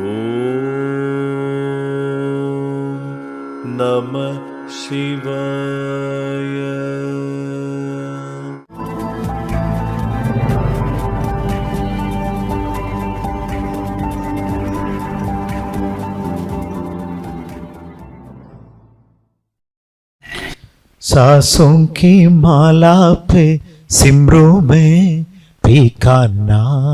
ॐ नमः शिवाय। सांसों की माला पे सिमरू में भी का नाम।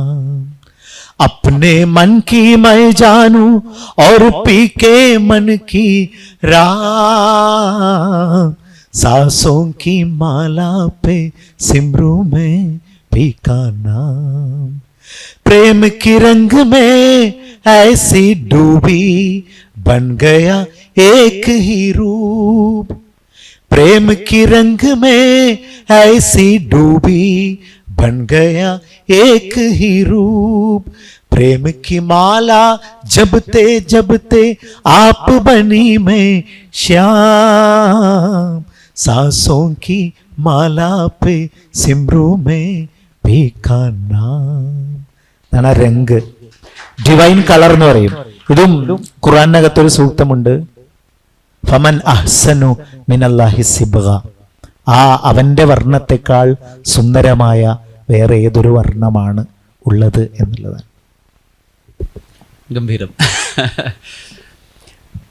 अपने मन की मैं जानू और पी के मन की राम सांसों की माला पे सिमरू में भी का नाम। प्रेम की रंग में ऐसी डूबी बन गया एक ही रूप। प्रेम की रंग में ऐसी डूबी बन गया एक ही रूप प्रेम की माला जबते जबते आप बनी मैं श्याम सांसों की माला पे सिमरू में भी का नाम എന്നാണ് ആ രംഗ് ഡിവൈൻ കളർ എന്ന് പറയും ഇതും ഖുറാനകത്തൊരു സൂക്തമുണ്ട് ഫമൻ അഹ്സനു മിനല്ലാഹി സിബ്ഗ ആ അവന്റെ വർണ്ണത്തെക്കാൾ സുന്ദരമായ വേറെ ഏതൊരു വർണമാണ് ഉള്ളത് എന്നുള്ളതാണ്. ഗംഭീരം.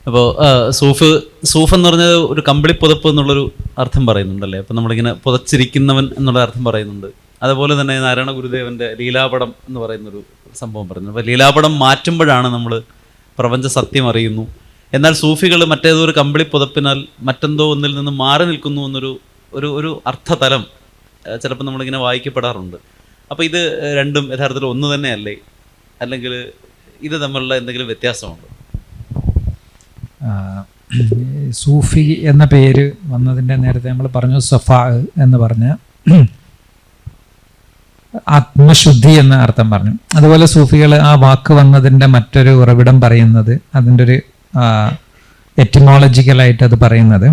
അപ്പോൾ സൂഫ് സൂഫ് എന്ന് പറഞ്ഞത് ഒരു കമ്പിളി പുതപ്പ് എന്നുള്ളൊരു അർത്ഥം പറയുന്നുണ്ടല്ലേ? അപ്പം നമ്മളിങ്ങനെ പുതച്ചിരിക്കുന്നവൻ എന്നുള്ള അർത്ഥം പറയുന്നുണ്ട്. അതുപോലെ തന്നെ നാരായണ ഗുരുദേവന്റെ ലീലാപടം എന്ന് പറയുന്നൊരു സംഭവം പറയുന്നു. അപ്പോൾ ലീലാപടം മാറ്റുമ്പോഴാണ് നമ്മൾ പ്രപഞ്ച സത്യം അറിയുന്നു. എന്നാൽ സൂഫികൾ മറ്റേതോ ഒരു കമ്പിളി പുതപ്പിനാൽ മറ്റെന്തോ ഒന്നിൽ നിന്ന് മാറി നിൽക്കുന്നു എന്നൊരു ഒരു ഒരു അർത്ഥതലം ചിലപ്പോൾ നമ്മളിങ്ങനെ വായിക്കപ്പെടാറുണ്ട്. അപ്പോൾ ഇത് രണ്ടും യഥാർത്ഥത്തിൽ ഒന്ന് തന്നെയല്ലേ? അല്ലെങ്കിൽ ഇത് തമ്മിലുള്ള എന്തെങ്കിലും വ്യത്യാസമുണ്ടോ? സൂഫി എന്ന പേര് വന്നതിന്റെ നേരത്തെ നമ്മൾ പറഞ്ഞു സഫാ എന്ന് പറഞ്ഞ. ആത്മശുദ്ധി എന്ന അർത്ഥം പറഞ്ഞു. അതുപോലെ സൂഫികൾ ആ വാക്ക് വന്നതിന്റെ മറ്റൊരു ഉറവിടം പറയുന്നത് അതിന്റെ ഒരു എറ്റിമോളജിക്കലായിട്ട് അത് പറയുന്നത്.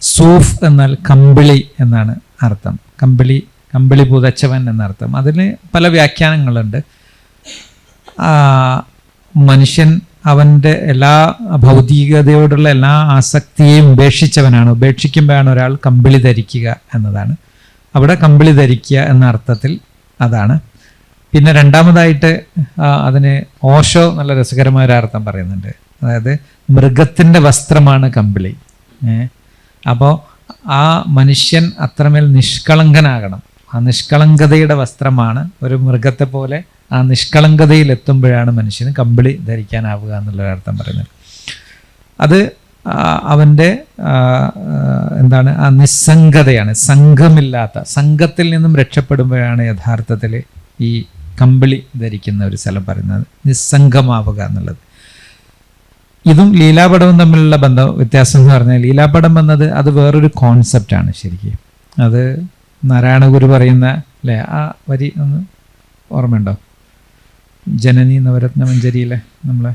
സൂഫ് എന്നാൽ കമ്പിളി എന്നാണ്. അർത്ഥം കമ്പിളി കമ്പിളി പുതച്ചവൻ എന്നർത്ഥം. അതിന് പല വ്യാഖ്യാനങ്ങളുണ്ട്. മനുഷ്യൻ അവന്റെ എല്ലാ ഭൗതികതയോടുള്ള എല്ലാ ആസക്തിയെയും ഉപേക്ഷിച്ചവനാണ്. ഉപേക്ഷിക്കുമ്പോഴാണ് ഒരാൾ കമ്പിളി ധരിക്കുക എന്നതാണ്. അവിടെ കമ്പിളി ധരിക്കുക എന്ന അർത്ഥത്തിൽ അതാണ്. പിന്നെ രണ്ടാമതായിട്ട് അതിന് ഓഷോ നല്ല രസകരമായ ഒരു അർത്ഥം പറയുന്നുണ്ട്. അതായത് മൃഗത്തിന്റെ വസ്ത്രമാണ് കമ്പിളി. അപ്പോൾ ആ മനുഷ്യൻ അത്രമേൽ നിഷ്കളങ്കനാകണം. ആ നിഷ്കളങ്കതയുടെ വസ്ത്രമാണ് ഒരു മൃഗത്തെ പോലെ ആ നിഷ്കളങ്കതയിൽ എത്തുമ്പോഴാണ് മനുഷ്യന് കമ്പിളി ധരിക്കാനാവുക എന്നുള്ള അർത്ഥം പറയുന്നത്. അത് അവന്റെ എന്താണ് ആ നിസ്സംഗതയാണ് സംഘമില്ലാത്ത സംഘത്തിൽ നിന്നും രക്ഷപ്പെടുമ്പോഴാണ് യഥാർത്ഥത്തിൽ ഈ കമ്പിളി ധരിക്കുന്ന ഒരു സ്ഥലം പറയുന്നത്. നിസ്സംഗമാവുക എന്നുള്ളത്. ഇതും ലീലാപടവും തമ്മിലുള്ള ബന്ധം വ്യത്യാസം എന്ന് പറഞ്ഞാൽ ലീലാപടം എന്നത് അത് വേറൊരു കോൺസെപ്റ്റാണ് ശരിക്കും. അത് നാരായണ ഗുരു പറയുന്ന അല്ലേ? ആ വരി ഒന്ന് ഓർമ്മയുണ്ടോ? ജനനി നവരത്ന മഞ്ചരിയിലെ നമ്മളെ?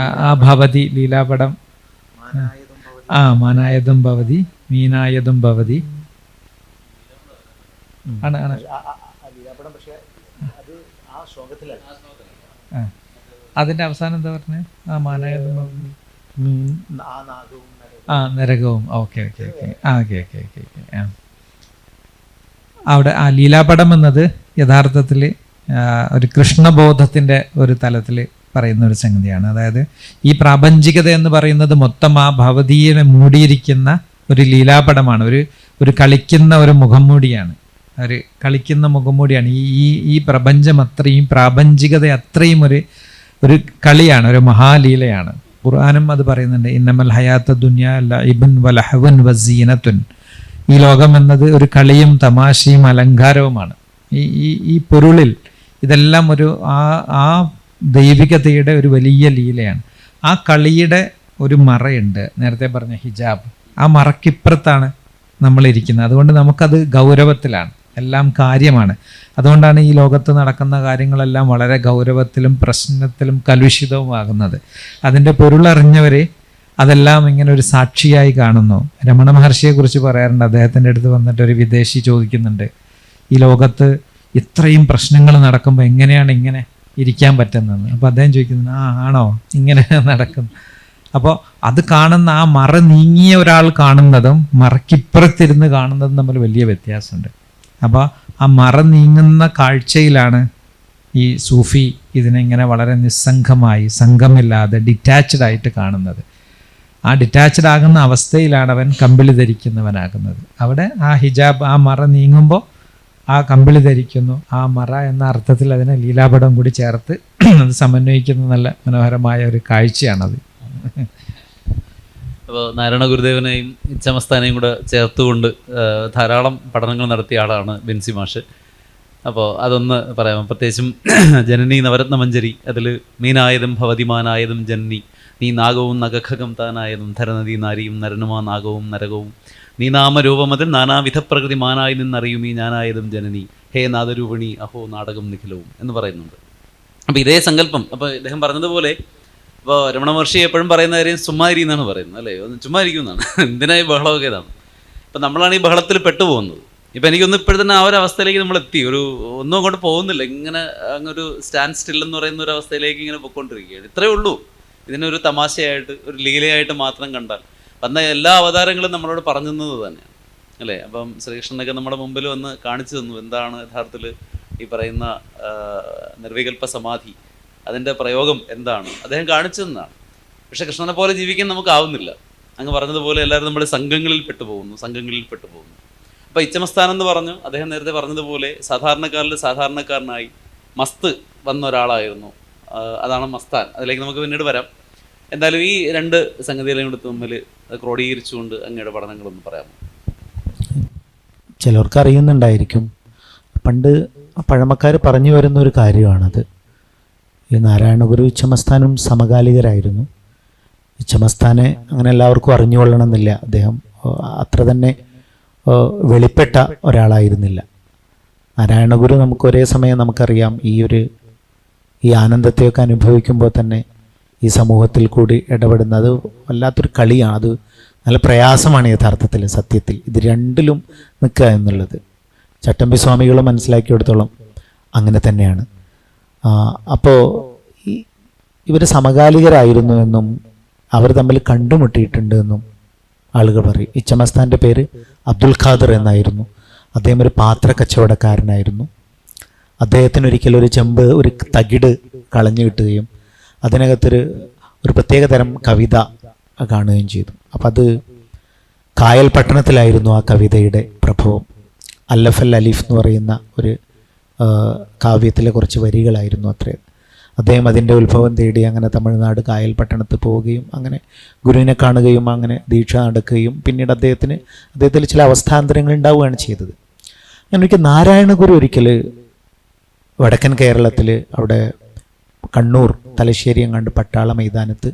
ആ- ആ ഭവതി ലീലാപടം. ആ മാനായതും ഭവതി മീനായതും ഭവതി. ആണ് ആണ്. ആ. അതിന്റെ അവസാനം എന്താ പറഞ്ഞു? ആ മാനായതും ആ നരകവും. Okay okay okay. ആ ഓക്കെ ഓക്കെ ഓക്കെ ഓക്കെ. ആ. അവിടെ ആ ലീലാപടം എന്നത് യഥാർത്ഥത്തിൽ ഒരു കൃഷ്ണബോധത്തിന്റെ ഒരു തലത്തിൽ പറയുന്ന ഒരു സംഗതിയാണ്. അതായത് ഈ പ്രാപഞ്ചികത എന്ന് പറയുന്നത് മൊത്തം ആ ഭവതിയെ മൂടിയിരിക്കുന്ന ഒരു ലീലാപടമാണ്. ഒരു ഒരു കളിക്കുന്ന ഒരു മുഖംമൂടിയാണ്. ഒരു കളിക്കുന്ന മുഖംമൂടിയാണ്. ഈ ഈ ഈ പ്രപഞ്ചം അത്രയും പ്രാപഞ്ചികത അത്രയും ഒരു ഒരു കളിയാണ് ഒരു മഹാലീലയാണ്. ഖുർആാനും അത് പറയുന്നുണ്ട് ഇന്നമൽ ഹയാത്ത ദുനിയ ലഇബുൻ വലഹവൻ വസീനത്തുൻ ഈ ലോകം എന്നത് ഒരു കളിയും തമാശയും അലങ്കാരവുമാണ്. ഈ ഈ ഈ പൊരുളിൽ ഇതെല്ലാം ഒരു ആ ആ ദൈവികതയുടെ ഒരു വലിയ ലീലയാണ്. ആ കളിയുടെ ഒരു മറയുണ്ട്. നേരത്തെ പറഞ്ഞ ഹിജാബ്. ആ മറക്കിപ്പുറത്താണ് നമ്മളിരിക്കുന്നത് അതുകൊണ്ട് നമുക്കത് ഗൗരവത്തിലാണ്. എല്ലാം കാര്യമാണ്. അതുകൊണ്ടാണ് ഈ ലോകത്ത് നടക്കുന്ന കാര്യങ്ങളെല്ലാം വളരെ ഗൗരവത്തിലും പ്രശ്നത്തിലും കലുഷിതവുമാകുന്നത്. അതിന്റെ പൊരുളറിഞ്ഞവരെ അതെല്ലാം ഇങ്ങനെ ഒരു സാക്ഷിയായി കാണുന്നു. രമണ മഹർഷിയെക്കുറിച്ച് പറയാറുണ്ട്. അദ്ദേഹത്തിന്റെ അടുത്ത് വന്നിട്ട് ഒരു വിദേശി ചോദിക്കുന്നുണ്ട് ഈ ലോകത്ത് ഇത്രയും പ്രശ്നങ്ങൾ നടക്കുമ്പോൾ എങ്ങനെയാണ് ഇങ്ങനെ ഇരിക്കാൻ പറ്റുന്നത് അപ്പോൾ അദ്ദേഹം ചോദിക്കുന്നത് ആ ആണോ? ഇങ്ങനെ നടക്കുന്നു. അപ്പോൾ അത് കാണുന്ന ആ മറ നീങ്ങിയ ഒരാൾ കാണുന്നതും മറക്കിപ്പുറത്തിരുന്ന് കാണുന്നതും തമ്മിൽ വലിയ വ്യത്യാസമുണ്ട്. അപ്പോൾ ആ മറ നീങ്ങുന്ന കാഴ്ചയിലാണ് ഈ സൂഫി ഇതിനെ ഇങ്ങനെ വളരെ നിസ്സംഗമായി സംഘമില്ലാതെ ഡിറ്റാച്ച്ഡ് ആയിട്ട് കാണുന്നത്. ആ ഡിറ്റാച്ച്ഡ് ആകുന്ന അവസ്ഥയിലാണ് അവൻ കമ്പിളി ധരിക്കുന്നവനാകുന്നത്. അവിടെ ആ ഹിജാബ് ആ മറ നീങ്ങുമ്പോൾ ആ കമ്പിളി ധരിക്കുന്നു. ആ മറ എന്ന അർത്ഥത്തിൽ അതിനെ ലീലാപടം കൂടി ചേർത്ത് അത് സമന്വയിക്കുന്ന നല്ല മനോഹരമായ ഒരു കാഴ്ചയാണത്. അപ്പോൾ നാരായണ ഗുരുദേവനെയും ഇച്ചമസ്ഥാനെയും കൂടെ ചേർത്തുകൊണ്ട് ധാരാളം പഠനങ്ങൾ നടത്തിയ ആളാണ് ബെൻസി മാഷ്. അപ്പോൾ അതൊന്ന് പറയാം. പ്രത്യേകിച്ചും ജനനി നവരത്ന മഞ്ചരി അതിൽ മീനായതും ഭവതിമാനായതും ജനനി നീ നാഗവും നഗഖകം താനായതും ധരനദി നാരിയും നരനുമാ നാഗവും നരകവും. നീ നാമരൂപമതിൽ നാനാവിധ പ്രകൃതിമാനായി നിന്നറിയും ഈ ഞാനായതും ജനനി. ഹേ നാദരൂപിണി അഹോ നാടകം നിഖിലവും എന്ന് പറയുന്നുണ്ട്. അപ്പോൾ ഇതേ സങ്കല്പം. അപ്പോൾ ഇദ്ദേഹം പറഞ്ഞതുപോലെ ഇപ്പോൾ രമണ മഹർഷി എപ്പോഴും പറയുന്ന കാര്യം ചുമ്മാ എന്നാണ് പറയുന്നത് അല്ലേ? ഒന്ന് ചുമ്മാ ഇരിക്കുന്നതാണ്. എന്തിനായി ബഹളമൊക്കെ ഇതാണ്? ഇപ്പം നമ്മളാണ് ഈ ബഹളത്തിൽ പെട്ടുപോകുന്നത്. ഇപ്പം എനിക്കൊന്ന് ഇപ്പോഴും തന്നെ ആ ഒരു അവസ്ഥയിലേക്ക് നമ്മൾ എത്തി. ഒരു ഒന്നും അങ്ങോട്ട് പോകുന്നില്ല. ഇങ്ങനെ അങ്ങൊരു സ്റ്റാൻഡ് സ്റ്റിൽ എന്ന് പറയുന്ന ഒരു അവസ്ഥയിലേക്ക് ഇങ്ങനെ പൊയ്ക്കൊണ്ടിരിക്കുകയാണ്. ഇത്രയേ ഉള്ളൂ. ഇതിനൊരു തമാശയായിട്ട് ഒരു ലീലയായിട്ട് മാത്രം കണ്ടാൽ. വന്ന എല്ലാ അവതാരങ്ങളും നമ്മളോട് പറഞ്ഞു തന്നെയാണ്. അല്ലേ? അപ്പം ശ്രീകൃഷ്ണനൊക്കെ നമ്മുടെ മുമ്പിൽ വന്ന് കാണിച്ചു തന്നു. എന്താണ് യഥാർത്ഥത്തിൽ ഈ പറയുന്ന നിർവികൽപ്പ സമാധി അതിന്റെ പ്രയോഗം എന്താണ്? അദ്ദേഹം കാണിച്ചു തന്നതാണ് പക്ഷെ കൃഷ്ണനെ പോലെ ജീവിക്കാൻ നമുക്കാവുന്നില്ല. അങ്ങ് പറഞ്ഞതുപോലെ എല്ലാവരും നമ്മുടെ സംഘങ്ങളിൽ പെട്ടുപോകുന്നു സംഘങ്ങളിൽ പെട്ടുപോകുന്നു. അപ്പോൾ ഇച്ചമസ്ഥാനം എന്ന് പറഞ്ഞു അദ്ദേഹം നേരത്തെ പറഞ്ഞതുപോലെ സാധാരണക്കാരിൽ സാധാരണക്കാരനായി മസ്ത് വന്ന ഒരാളായിരുന്നു. അതാണ് മസ്താൻ. അതിലേക്ക് നമുക്ക് പിന്നീട് വരാം. എന്തായാലും ഈ രണ്ട് സംഗതികളെയും കൂടി തമ്മിൽ ക്രോഡീകരിച്ചുകൊണ്ട് അങ്ങയുടെ പഠനങ്ങളൊന്ന് പറയാമോ? ചിലർക്ക് അറിയുന്നുണ്ടായിരിക്കും. പണ്ട് പഴമക്കാർ പറഞ്ഞു വരുന്ന ഒരു കാര്യമാണത്. ഈ നാരായണഗുരു ഇച്ഛമസ്ഥാനും സമകാലികരായിരുന്നു. ഇച്ഛമസ്ഥാനെ അങ്ങനെ എല്ലാവർക്കും അറിഞ്ഞുകൊള്ളണമെന്നില്ല. അദ്ദേഹം അത്ര തന്നെ വെളിപ്പെട്ട ഒരാളായിരുന്നില്ല. നാരായണഗുരു നമുക്ക് ഒരേ സമയം നമുക്കറിയാം ഈ ഒരു ഈ ആനന്ദത്തെയൊക്കെ അനുഭവിക്കുമ്പോൾ തന്നെ ഈ സമൂഹത്തിൽ കൂടി ഇടപെടുന്നത് വല്ലാത്തൊരു കളിയാണ്. അത് നല്ല പ്രയാസമാണ് യഥാർത്ഥത്തിൽ സത്യത്തിൽ. ഇത് രണ്ടിലും നിൽക്കുക എന്നുള്ളത്. ചട്ടമ്പി സ്വാമികൾ മനസ്സിലാക്കിയെടുത്തോളം അങ്ങനെ തന്നെയാണ്. അപ്പോൾ ഇവർ സമകാലികരായിരുന്നു എന്നും അവർ തമ്മിൽ കണ്ടുമുട്ടിയിട്ടുണ്ട് എന്നും ആളുകൾ പറയും. ഇച്ചമസ്ഥാന്റെ പേര് അബ്ദുൽ ഖാദർ എന്നായിരുന്നു. അദ്ദേഹം ഒരു പാത്ര കച്ചവടക്കാരനായിരുന്നു. അദ്ദേഹത്തിന് ഒരിക്കൽ ഒരു ചെമ്പ് ഒരു തകിട് കളഞ്ഞു കിട്ടുകയും അതിനകത്തൊരു ഒരു പ്രത്യേക തരം കവിത കാണുകയും ചെയ്തു. അപ്പം അത് കായൽ പട്ടണത്തിലായിരുന്നു ആ കവിതയുടെ പ്രഭവം. അല്ലഫൽ അലീഫ് എന്ന് പറയുന്ന ഒരു കാവ്യത്തിലെ കുറച്ച് വരികളായിരുന്നു അത്രേ. അദ്ദേഹം അതിന്റെ ഉത്ഭവം തേടി അങ്ങനെ തമിഴ്നാട് കായൽ പട്ടണത്ത് പോവുകയും അങ്ങനെ ഗുരുവിനെ കാണുകയും അങ്ങനെ ദീക്ഷ നടക്കുകയും പിന്നീട് അദ്ദേഹത്തിന് അദ്ദേഹത്തിൽ ചില അവസ്ഥാന്തരങ്ങൾ ഉണ്ടാവുകയാണ് ചെയ്തത്. അങ്ങനെ ഒരിക്കൽ നാരായണ ഗുരു ഒരിക്കൽ വടക്കൻ കേരളത്തിൽ അവിടെ കണ്ണൂർ തലശ്ശേരി എങ്ങാണ്ട് പട്ടാള മൈതാനത്ത്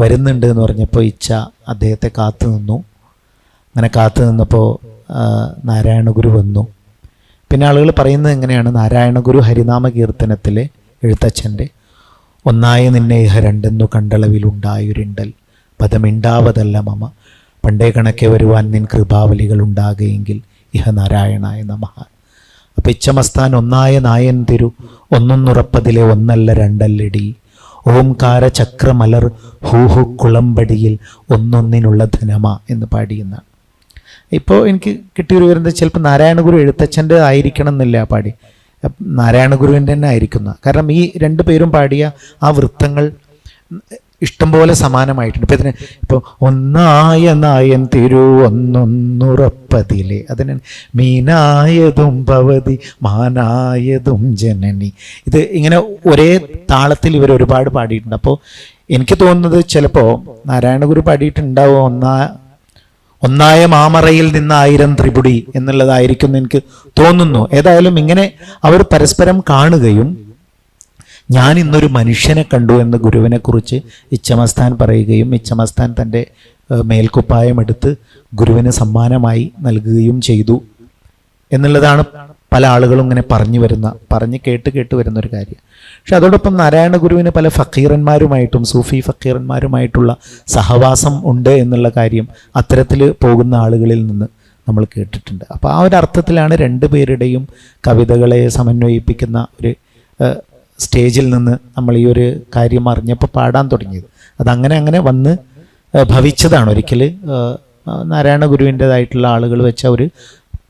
വരുന്നുണ്ട് എന്ന് പറഞ്ഞപ്പോൾ ഇച്ഛ അദ്ദേഹത്തെ കാത്തു നിന്നു. അങ്ങനെ കാത്തു നിന്നപ്പോൾ നാരായണ ഗുരു വന്നു. പിന്നെ ആളുകൾ പറയുന്നത് എങ്ങനെയാണ്? നാരായണ ഗുരു ഹരിനാമ കീർത്തനത്തിലെ എഴുത്തച്ഛന്റെ ഒന്നായ നിന്നെ ഇഹ രണ്ടെന്നു കണ്ടളവിലുണ്ടായൊരിണ്ടൽ പദമിണ്ടാവതല്ല മമ. പണ്ടേ കണക്കെ വരുവാൻ നിൻ കൃപാവലികൾ ഉണ്ടാകുകയെങ്കിൽ ഇഹ നാരായണായ നമഹ അപ്പം ഇച്ചമസ്ഥാൻ ഒന്നായ നായൻ തിരു ഒന്നൊന്നുറപ്പതിലെ ഒന്നല്ല രണ്ടല്ലടി. ഓംകാര ചക്രമലർ ഹൂഹു കുളമ്പടിയിൽ ഒന്നൊന്നിനുള്ള ധനമ എന്ന് പാടിയെന്നാണ്. ഇപ്പോൾ എനിക്ക് കിട്ടിയൊരു വിവരം ചിലപ്പോൾ നാരായണഗുരു എഴുത്തച്ഛന്റെ ആയിരിക്കണം എന്നില്ല പാടി. നാരായണ നാരായണഗുരുവിന്റെ തന്നെ ആയിരിക്കുന്ന. കാരണം ഈ രണ്ട് പേരും പാടിയ ആ വൃത്തങ്ങൾ ഇഷ്ടംപോലെ സമാനമായിട്ടുണ്ട്. ഇപ്പം ഇതിന് ഇപ്പോൾ ഒന്നായ നായൻ തിരു ഒന്നൊന്നുറപ്പതിലെ അതിന് മീനായതും ഭവതി മാനായതും ജനനി. ഇത് ഇങ്ങനെ ഒരേ താളത്തിൽ ഇവർ ഒരുപാട് പാടിയിട്ടുണ്ട്. അപ്പോൾ എനിക്ക് തോന്നുന്നത് ചിലപ്പോൾ നാരായണഗുരു പാടിയിട്ടുണ്ടാവും ഒന്നാ ഒന്നായ മാമറയിൽ നിന്ന് ആയിരം ത്രിപുടി എന്നുള്ളതായിരിക്കും എന്ന് എനിക്ക് തോന്നുന്നു. ഏതായാലും ഇങ്ങനെ അവർ പരസ്പരം കാണുകയും ഞാൻ ഇന്നൊരു മനുഷ്യനെ കണ്ടു എന്ന് ഗുരുവിനെ കുറിച്ച് ഇച്ചമസ്ഥാൻ പറയുകയും ഇച്ചമസ്ഥാൻ തന്റെ മേൽക്കുപ്പായം എടുത്ത് ഗുരുവിന് സമ്മാനമായി നൽകുകയും ചെയ്തു എന്നുള്ളതാണ് പല ആളുകളും ഇങ്ങനെ പറഞ്ഞു വരുന്ന പറഞ്ഞ് കേട്ട് കേട്ട് വരുന്ന ഒരു കാര്യം. പക്ഷെ അതോടൊപ്പം നാരായണ ഗുരുവിന് പല ഫക്കീറന്മാരുമായിട്ടും സൂഫി ഫക്കീറന്മാരുമായിട്ടുള്ള സഹവാസം ഉണ്ട് എന്നുള്ള കാര്യം അത്തരത്തിൽ പോകുന്ന ആളുകളിൽ നിന്ന് നമ്മൾ കേട്ടിട്ടുണ്ട്. അപ്പോൾ ആ ഒരു അർത്ഥത്തിലാണ് രണ്ട് പേരുടെയും കവിതകളെ സമന്വയിപ്പിക്കുന്ന ഒരു സ്റ്റേജിൽ നിന്ന് നമ്മൾ ഈ ഒരു കാര്യം അറിഞ്ഞപ്പോൾ പാടാൻ തുടങ്ങിയത്. അതങ്ങനെ അങ്ങനെ വന്ന് ഭവിച്ചതാണ്. ഒരിക്കൽ നാരായണ ഗുരുവിന്റെതായിട്ടുള്ള ആളുകൾ വെച്ച ഒരു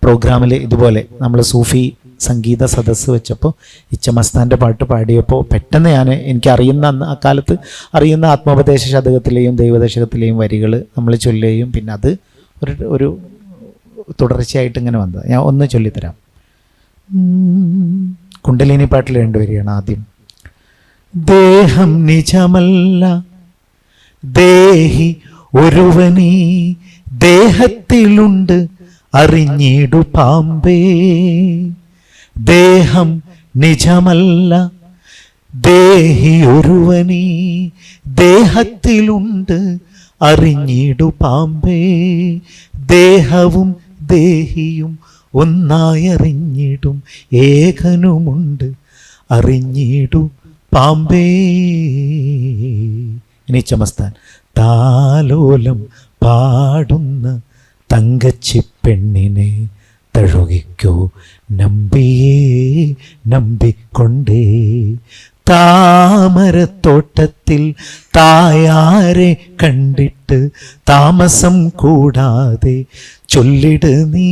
പ്രോഗ്രാമിൽ ഇതുപോലെ നമ്മൾ സൂഫി സംഗീത സദസ്സ് വെച്ചപ്പോൾ ഇച്ചമസ്താന്റെ പാട്ട് പാടിയപ്പോൾ പെട്ടെന്ന് ഞാൻ എനിക്ക് അറിയുന്ന അന്ന് ആ കാലത്ത് അറിയുന്ന ആത്മോപദേശ ശതകത്തിലെയും ദൈവദശകത്തിലെയും വരികൾ നമ്മൾ ചൊല്ലുകയും പിന്നെ അത് ഒരു ഒരു തുടർച്ചയായിട്ട് ഇങ്ങനെ വന്നത് ഞാൻ ഒന്ന് ചൊല്ലിത്തരാം. കുണ്ടലിനി പാട്ടിൽ രണ്ടുപേരെയാണ് ആദ്യം ദേഹം നിജമല്ല ദേഹി ഒരുവനീ ദേഹത്തിലുണ്ട് അറിഞ്ഞിടു പാമ്പേ. ദേഹം നിജമല്ല. ദേഹി ഒരുവനീ ദേഹത്തിലുണ്ട്. അറിഞ്ഞിടു പാമ്പേ. ദേഹവും ദേഹിയും ഒന്നായി അറിഞ്ഞിടും ഏകനുമുണ്ട്. അറിഞ്ഞിടു പാമ്പേ. ഇനി ചമസ്താൻ. താലോലം പാടുന്ന തങ്കച്ചി പെണ്ണിനെ തഴുകിക്കോ. നമ്പിയേ നമ്പിക്കൊണ്ടേ. താമരത്തോട്ടത്തിൽ തായാരെ കണ്ടിട്ട് താമസം കൂടാതെ ചൊല്ലിട് നീ.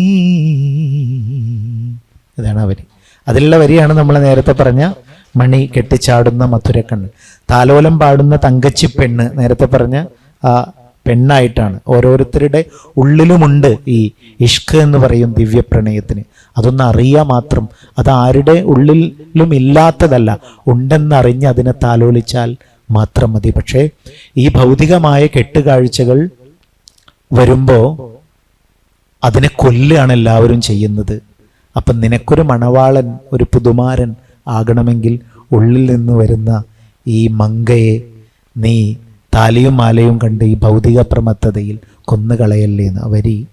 ഇതാണ് അവർ വരി. അതിലുള്ള വരിയാണ് നമ്മൾ നേരത്തെ പറഞ്ഞ മണി കെട്ടിച്ചാടുന്ന മധുരക്കണ്ണ്. താലോലം പാടുന്ന തങ്കച്ചി പെണ്ണ് നേരത്തെ പറഞ്ഞ ആ പെണ്ണായിട്ടാണ്. ഓരോരുത്തരുടെ ഉള്ളിലുമുണ്ട് ഈ ഇഷ്ക് എന്ന് പറയും ദിവ്യപ്രണയത്തിന്. അതൊന്ന് അറിയാ മാത്രം. അത് ആരുടെ ഉള്ളിലും ഇല്ലാത്തതല്ല. ഉണ്ടെന്നറിഞ്ഞ് അതിനെ താലോലിച്ചാൽ മാത്രം മതി. പക്ഷേ ഈ ഭൗതികമായ കെട്ടുകാഴ്ചകൾ വരുമ്പോൾ അതിനെ കൊല്ലുകയാണ് എല്ലാവരും ചെയ്യുന്നത്. അപ്പം നിനക്കൊരു മണവാളൻ ഒരു പുതുമാരൻ ആകണമെങ്കിൽ ഉള്ളിൽ നിന്ന് വരുന്ന ഈ മങ്കയെ നീ താലിയും മാലയും കണ്ട് ഈ ഭൗതിക പ്രമത്തതയിൽ കൊന്നുകളയല്ലേ എന്ന് അവരി വരി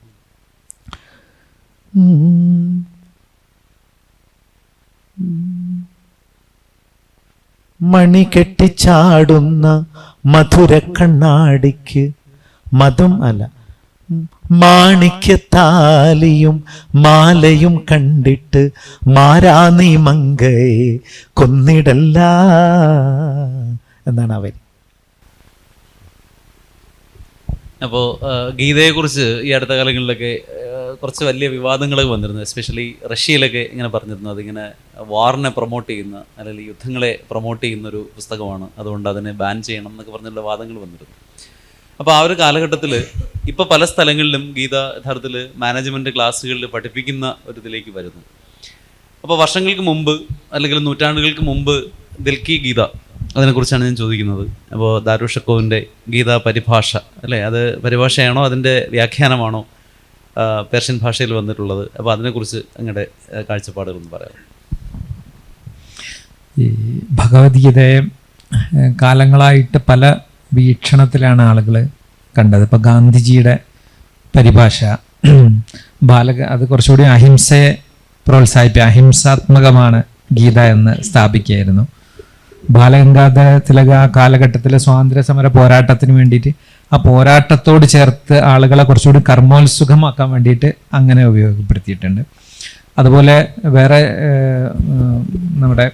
മണി കെട്ടിച്ചാടുന്ന മധുര കണ്ണാടിക്ക് മതം അല്ല മാണിക്യത്താലിയും മാലയും കണ്ടിട്ട് മാരാ നീ മങ്കയെ കൊന്നിടല്ല എന്നാണ് അവൻ അപ്പോൾ ഗീതയെക്കുറിച്ച് ഈ അടുത്ത കാലങ്ങളിലൊക്കെ കുറച്ച് വലിയ വിവാദങ്ങളൊക്കെ വന്നിരുന്നു. എസ്പെഷ്യലി റഷ്യയിലൊക്കെ ഇങ്ങനെ പറഞ്ഞിരുന്നു. അതിങ്ങനെ വാറിനെ പ്രൊമോട്ട് ചെയ്യുന്ന അല്ലെങ്കിൽ യുദ്ധങ്ങളെ പ്രൊമോട്ട് ചെയ്യുന്ന ഒരു പുസ്തകമാണ്. അതുകൊണ്ട് അതിനെ ബാൻ ചെയ്യണം എന്നൊക്കെ പറഞ്ഞുള്ള വാദങ്ങൾ വന്നിരുന്നു. അപ്പോൾ ആ ഒരു കാലഘട്ടത്തിൽ ഇപ്പോൾ പല സ്ഥലങ്ങളിലും ഗീത യഥാർത്ഥത്തിൽ മാനേജ്മെന്റ് ക്ലാസ്സുകളിൽ പഠിപ്പിക്കുന്ന ഒരു ഇതിലേക്ക് വരുന്നു. അപ്പോൾ വർഷങ്ങൾക്ക് മുമ്പ് അല്ലെങ്കിൽ നൂറ്റാണ്ടുകൾക്ക് മുമ്പ് ദിൽക്കി ഗീത അതിനെക്കുറിച്ചാണ് ഞാൻ ചോദിക്കുന്നത്. അപ്പോൾ ദാരുഷക്കോവിന്റെ ഗീത പരിഭാഷ അല്ലേ? അത് പരിഭാഷയാണോ? അതിന്റെ വ്യാഖ്യാനമാണോ? പേർഷ്യൻ ഭാഷയിൽ വന്നിട്ടുള്ളത്. അപ്പോൾ അതിനെക്കുറിച്ച് അങ്ങയുടെ കാഴ്ചപ്പാടുകളൊന്ന് പറയാം ഈ ഭഗവത്ഗീതയെ കാലങ്ങളായിട്ട് പല വീക്ഷണത്തിലാണ് ആളുകൾ കണ്ടത്. ഇപ്പോൾ ഗാന്ധിജിയുടെ പരിഭാഷ ബാലക അത് കുറച്ചുകൂടി അഹിംസയെ പ്രോത്സാഹിപ്പിക്കുക അഹിംസാത്മകമാണ് ഗീത എന്ന് സ്ഥാപിക്കുകയായിരുന്നു. ബാലഗംഗാധര തിലക ആ കാലഘട്ടത്തിലെ സ്വാതന്ത്ര്യ സമര പോരാട്ടത്തിന് വേണ്ടിയിട്ട് ആ പോരാട്ടത്തോട് ചേർത്ത് ആളുകളെ കുറച്ചുകൂടി കർമ്മോത്സുഖമാക്കാൻ വേണ്ടിയിട്ട് അങ്ങനെ ഉപയോഗപ്പെടുത്തിയിട്ടുണ്ട്. അതുപോലെ വേറെ നമ്മുടെ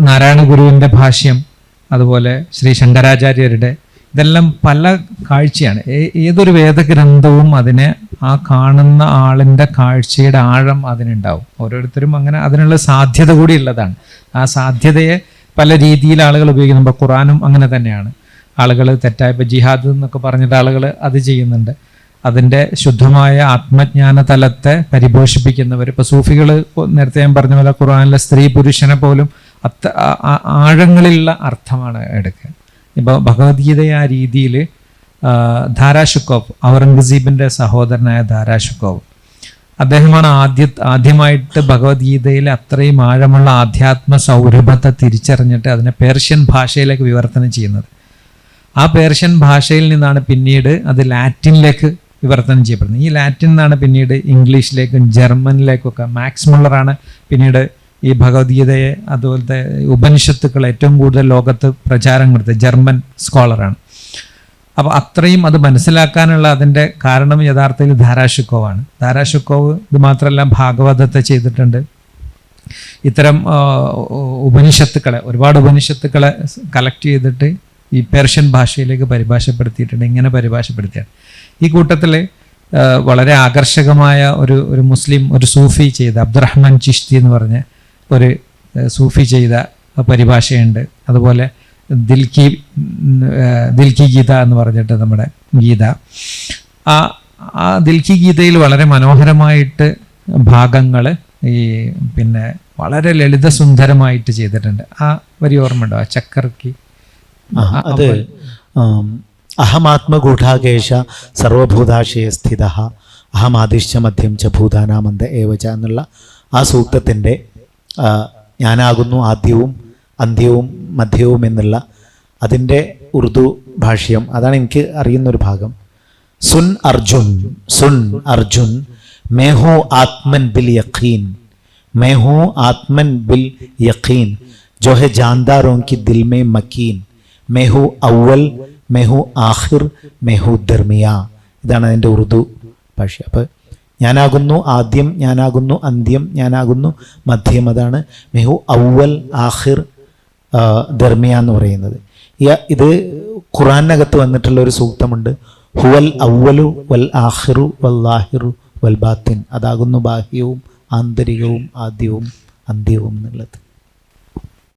നാരായണ ഗുരുവിന്റെ ഭാഷ്യം അതുപോലെ ശ്രീ ശങ്കരാചാര്യരുടെ ഇതെല്ലാം പല കാഴ്ചയാണ്. ഏതൊരു വേദഗ്രന്ഥവും അതിനെ ആ കാണുന്ന ആളിന്റെ കാഴ്ചയുടെ ആഴം അതിനുണ്ടാവും. ഓരോരുത്തരും അങ്ങനെ അതിനുള്ള സാധ്യത കൂടി ഉള്ളതാണ്. ആ സാധ്യതയെ പല രീതിയിൽ ആളുകൾ ഉപയോഗിക്കുന്നു. ഇപ്പോൾ ഖുറാനും അങ്ങനെ തന്നെയാണ്. ആളുകൾ തെറ്റായ ഇപ്പോൾ ജിഹാദ് എന്നൊക്കെ പറഞ്ഞിട്ട് ആളുകൾ അത് ചെയ്യുന്നുണ്ട്. അതിന്റെ ശുദ്ധമായ ആത്മജ്ഞാന തലത്തെ പരിപോഷിപ്പിക്കുന്നവർ ഇപ്പോൾ സൂഫികൾ നേരത്തെ ഞാൻ പറഞ്ഞ പോലെ ഖുറാനിലെ സ്ത്രീ പുരുഷനെ പോലും അത്ത ആഴങ്ങളിലുള്ള അർത്ഥമാണ് എടുക്കുക. ഇപ്പോൾ ഭഗവത്ഗീതയെ ആ രീതിയിൽ ധാരാഷുക്കോവ് ഔറംഗസീബിന്റെ സഹോദരനായ ധാരാഷുക്കോവ് അദ്ദേഹമാണ് ആദ്യ ആദ്യമായിട്ട് ഭഗവത്ഗീതയിൽ അത്രയും ആഴമുള്ള ആധ്യാത്മ സൗരഭത്തെ തിരിച്ചറിഞ്ഞിട്ട് അതിനെ പേർഷ്യൻ ഭാഷയിലേക്ക് വിവർത്തനം ചെയ്യുന്നത്. ആ പേർഷ്യൻ ഭാഷയിൽ നിന്നാണ് പിന്നീട് അത് ലാറ്റിനിലേക്ക് വിവർത്തനം ചെയ്യപ്പെടുന്നത്. ഈ ലാറ്റിൻ നിന്നാണ് പിന്നീട് ഇംഗ്ലീഷിലേക്കും ജർമ്മനിലേക്കൊക്കെ മാക്സ് മുള്ളറാണ് പിന്നീട് ഈ ഭഗവത്ഗീതയെ അതുപോലത്തെ ഉപനിഷത്തുക്കൾ ഏറ്റവും കൂടുതൽ ലോകത്ത് പ്രചാരം കൊടുത്ത ജർമ്മൻ സ്കോളറാണ്. അപ്പോൾ അത്രയും അത് മനസ്സിലാക്കാനുള്ള അതിന്റെ കാരണം യഥാർത്ഥത്തിൽ ധാരാഷുക്കോവാണ്. ധാരാഷുക്കോവ് ഇത് മാത്രമല്ല ഭാഗവതത്തെ ചെയ്തിട്ടുണ്ട്. ഇത്തരം ഉപനിഷത്തുക്കളെ ഒരുപാട് ഉപനിഷത്തുക്കളെ കളക്ട് ചെയ്തിട്ട് ഈ പേർഷ്യൻ ഭാഷയിലേക്ക് പരിഭാഷപ്പെടുത്തിയിട്ടുണ്ട്. ഇങ്ങനെ പരിഭാഷപ്പെടുത്തിയാണ്. ഈ കൂട്ടത്തിൽ വളരെ ആകർഷകമായ ഒരു ഒരു മുസ്ലിം ഒരു സൂഫി ചെയ്ത അബ്ദുറഹ്മാൻ ചിഷ്തി എന്ന് പറഞ്ഞ ഒരു സൂഫി ചെയ്ത പരിഭാഷയുണ്ട്. അതുപോലെ ദിൽക്കി ദിൽക്കി ഗീത എന്ന് പറഞ്ഞിട്ട് നമ്മുടെ ഗീത. ആ ആ ദിൽക്കി ഗീതയിൽ വളരെ മനോഹരമായിട്ട് ഭാഗങ്ങൾ ഈ പിന്നെ വളരെ ലളിതസുന്ദരമായിട്ട് ചെയ്തിട്ടുണ്ട്. ആ വരി ഓർമ്മയുണ്ടോ? ആ ചക്കർക്കി ആ, അത് അഹമാത്മഗൂഢാകേശ സർവഭൂതാശയ സ്ഥിത അഹമാദിശ്ച മധ്യം ച ഭൂതാനാമന്ത ഏവച എന്നുള്ള ആ സൂക്തത്തിന്റെ ഞാനാകുന്നു ആദ്യവും അന്ത്യവും മധ്യവും എന്നുള്ള അതിൻ്റെ ഉറുദു ഭാഷ്യം അതാണ് എനിക്ക് അറിയുന്നൊരു ഭാഗം സുൻ അർജുൻ സുൻ അർജുൻ मैं हूँ आत्मन बिल यकीन मैं हूँ आत्मन बिल यकीन जो है जानदारों की दिल में मकीन मैं हूँ अव्वल मैं हूँ ആഖിർ मैं हूँ ദർമിയ ഇതാണ് അതിൻ്റെ ഉറുദു ഭാഷ അപ്പോൾ ഞാനാകുന്നു ആദ്യം ഞാനാകുന്നു അന്ത്യം ഞാനാകുന്നു മധ്യം അതാണ് മെഹു അവൽ ആഖിർ ദർമിയ എന്ന് പറയുന്നത്. ഇത് ഖുറാനകത്ത് വന്നിട്ടുള്ള ഒരു സൂക്തമുണ്ട്. ഹുവൽ അവലു വൽ ആഹിറു വല്ലാഹിറു വൽ ബാത്തിൻ. അതാകുന്നു ബാഹ്യവും ആന്തരികവും ആദ്യവും അന്ത്യവും എന്നുള്ളത്.